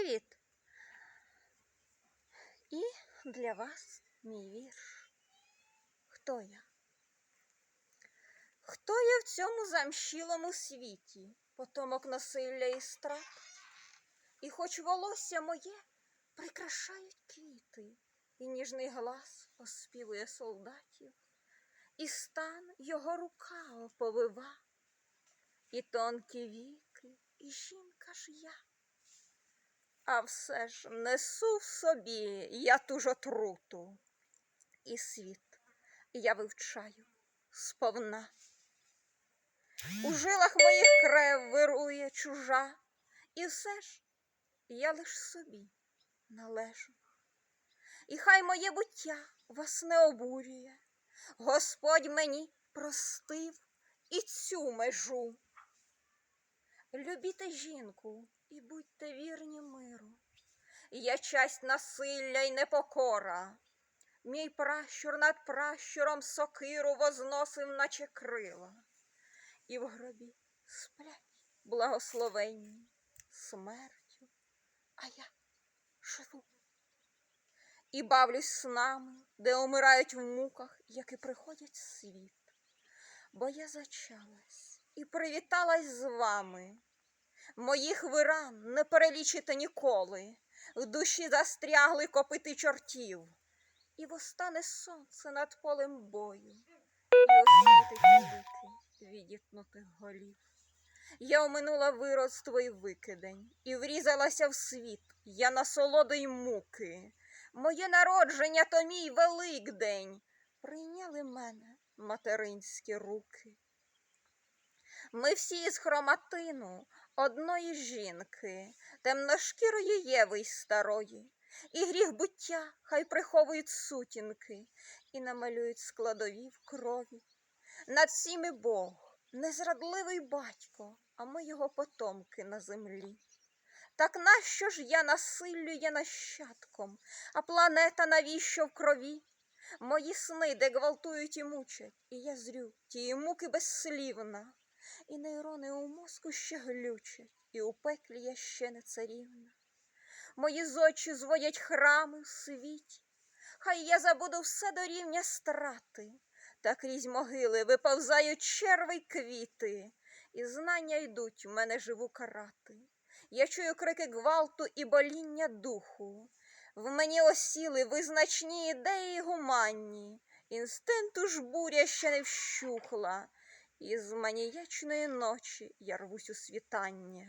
Привіт! І для вас мій вірш. Хто я? Хто я в цьому замщілому світі, потомок насилля і страт? І хоч волосся моє прикрашають квіти, і ніжний глас оспівує солдатів, і стан його рука оповива, і тонкі віки, і жінка ж я. А все ж несу в собі я ту ж отруту, і світ я вивчаю сповна. У жилах моїх крев вирує чужа, і все ж я лиш собі належу. І хай моє буття вас не обурює, Господь мені простив і цю межу. Любіте жінку і будьте вірні миру. Я часть насилля й непокора. Мій пращур над пращуром сокиру возносив, наче крила, і в гробі сплять благословенні смертю, а я живу. І бавлюсь снами, де умирають в муках, які приходять світ. Бо я зачалась і привіталась з вами. Моїх виран не перелічите ніколи, в душі застрягли копити чортів, і восстане сонце над полем бою, і освітить вики відітнутих голів. Я оминула вироство й викидень, і врізалася в світ, я насолоди й муки. Моє народження то мій великдень. Прийняли мене материнські руки. Ми всі з хроматину одної жінки, темношкірої Єви й старої, і гріх буття хай приховують сутінки і намалюють складові в крові. Над всіми Бог, незрадливий батько, а ми його потомки на землі. Так нащо ж я насиллю є нащадком, а планета навіщо в крові? Мої сни, де гвалтують і мучать, і я зрю тії муки безслівна, і нейрони у мозку ще глючать, і у пеклі я ще не царівна. Мої зочі зводять храми в світі, хай я забуду все до рівня страти, та крізь могили виповзають черви й квіти, і знання йдуть в мене живу карати. Я чую крики гвалту і боління духу. В мені осіли визначні ідеї гуманні, інстинкту ж буря ще не вщухла, і з маніячної ночі я рвусь у світання.